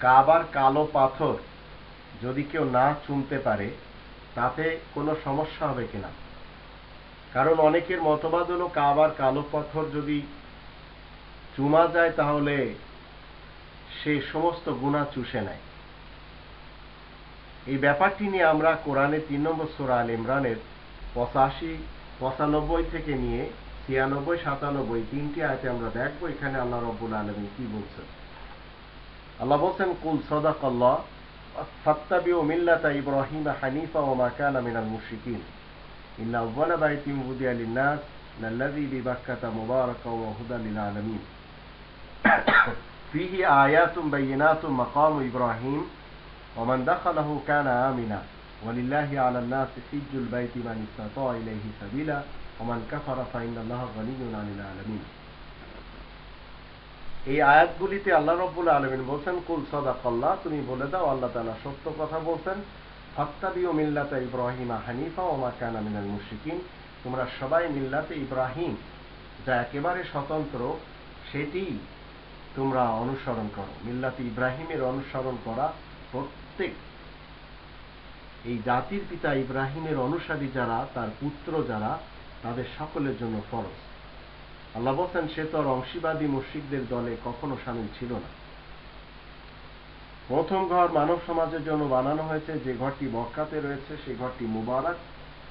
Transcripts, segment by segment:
কাবার কালো পাথর যদি কেউ না চুমতে পারে, তাতে কোনো সমস্যা হবে কিনা কারণ অনেকের মতবাদ হলো, কাবার কালো পাথর যদি চুমা যায়, তাহলে সে সমস্ত গুণা চুষে নেয়। এই ব্যাপারটি নিয়ে আমরা কোরআনে তিন নম্বর সোরা আল ইমরানের পঁচাশি পঁচানব্বই থেকে নিয়ে ছিয়ানব্বই সাতানব্বই তিনটি আয়তে আমরা দেখবো এখানে আল্লাহ রব্বুল আলমী কি বলছেন আল্লাহ বলছেন কুল সদাক আল্লাহ ফাত্তাবিউ মিল্লাতা ইব্রাহিম হানিফা ও মাকানা মিনাল মুশরিকিন ইন্না আউয়ালা বাইতিন উদিয়া লিন্নাস লাল্লাযী বিবাক্কাতা মুবারাকা ওয়া হুদা লিল আলামিন فيه آيات بينات مقام إبراهيم ومن دخله كان آمنا ওয়ালিল্লাহি এই আয়াতগুলিতে আল্লাহ রব্বুল আলমিন বলছেন, কুল তুমি বলে দাও, আল্লাহ তালা সত্য কথা বলছেন। মিল্লাতে হানিফা কানা মিনাল মুশিকিন তোমরা সবাই মিল্লাতে ইব্রাহিম, যা একেবারে স্বতন্ত্র, সেটি তোমরা অনুসরণ করো। মিল্লাতে ইব্রাহিমের অনুসরণ করা প্রত্যেক এই জাতির পিতা ইব্রাহিমের অনুসারী যারা, তার পুত্র যারা, তাদের সকলের জন্য ফরজ। আল্লাহ বলছেন, সে তো আর অংশীবাদী মুশ্রিকদের দলে কখনো সামিল ছিল না। প্রথম ঘর মানব সমাজের জন্য বানানো হয়েছে, যে ঘরটি মক্কাতে রয়েছে, সেই ঘরটি মুবারক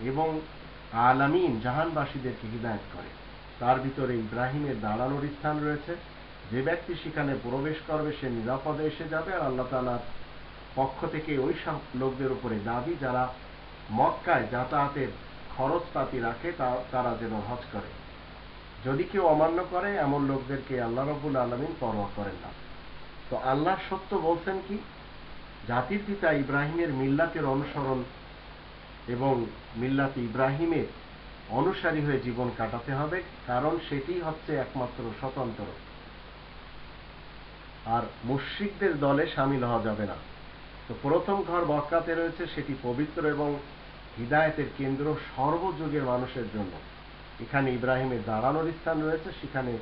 এবং আলামিন জাহানবাসীদেরকে হিদায়ত করে। তার ভিতরে ইব্রাহিমের দাঁড়ানোর স্থান রয়েছে। যে ব্যক্তি সেখানে প্রবেশ করবে, সে নিরাপদে এসে যাবে আর আল্লাহ তালার পক্ষ থেকে ওই সব লোকদের উপরে দাবি, যারা মক্কায় যাতায়াতের খরচপাতি রাখে তারা যেন হজ করে। যদি কেউ অমান্য করে, এমন লোকদেরকে আল্লাহ রবুল আলমিন পরোয়া করেন না। তো আল্লাহ সত্য বলছেন কি? জাতির পিতা ইব্রাহিমের মিল্লাতের অনুসরণ এবং মিল্লাত ইব্রাহিমের অনুসারী হয়ে জীবন কাটাতে হবে, কারণ সেটি হচ্ছে একমাত্র স্বতন্ত্র। আর মুশ্রিকদের দলে সামিল হওয়া যাবে না। তো প্রথম ঘর মক্কাতে রয়েছে, সেটি পবিত্র এবং হৃদায়তের কেন্দ্র সর্বযুগের মানুষের জন্য। এখানে ইব্রাহিমের দাঁড়ানোর স্থান রয়েছে, সেখানে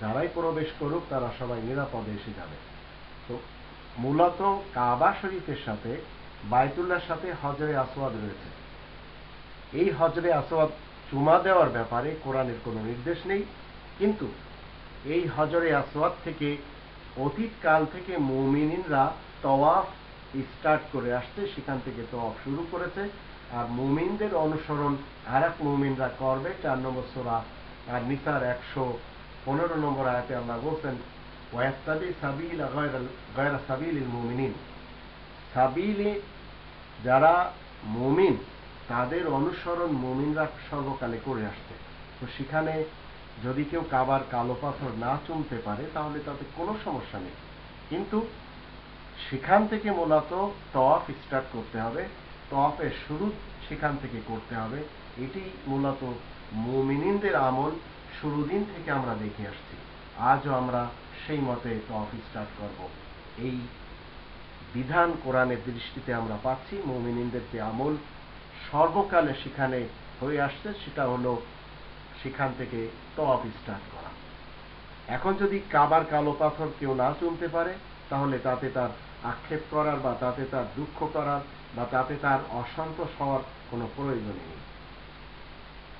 যারাই প্রবেশ করুক, তারা সবাই নিরাপদে এসে যাবে। তো মূলত কাবা শরীফের সাথে বায়তুল্লার সাথে হজরে আসওয়াদ রয়েছে। এই হজরে আসওয়াদ চুমা দেওয়ার ব্যাপারে কোরআনের কোনো নির্দেশ নেই, কিন্তু এই হজরে আসওয়াদ থেকে অতীতকাল থেকে মৌমিনিনরা তওয়াফ স্টার্ট করে আসছে, সেখান থেকে তওয়াফ শুরু করেছে। আর মুমিনদের অনুসরণ আর এক মুমিনরা করবে, চার নম্বর সোরা আর নিসার একশো পনেরো নম্বর আয়াতে আল্লাহ বলছেন ওয়াস্তাবি সাবিল সাবিল মুমিনিন। সাবিলে যারা মুমিন, তাদের অনুসরণ মুমিনরা সর্বকালে করে আসছে। তো সেখানে যদি কেউ কাবার কালো পাথর না চুমতে পারে, তাহলে তাতে কোনো সমস্যা নেই। কিন্তু সেখান থেকে মূলত টপ স্টার্ট করতে হবে। টপের শুরু সেখান থেকে করতে হবে। এটি মূলত মুমিনিনদের আমল শুরু দিন থেকে আমরা দেখে আসছি। আজও আমরা সেই মতে টপ স্টার্ট করব। এই বিধান কোরআনের দৃষ্টিতে আমরা পাচ্ছি মুমিনিনদেরকে আমল সর্বকালে সেখানে হয়ে আসছে, সেটা হলো সেখান থেকে টপ স্টার্ট করা। এখন যদি কাবার কালো পাথর কেউ না চুমতে পারে, তাহলে তাতে তার আক্ষেপ করার বা তাতে তার দুঃখ করার বা তাতে তার অসন্তোষ হওয়ার কোনো প্রয়োজন নেই।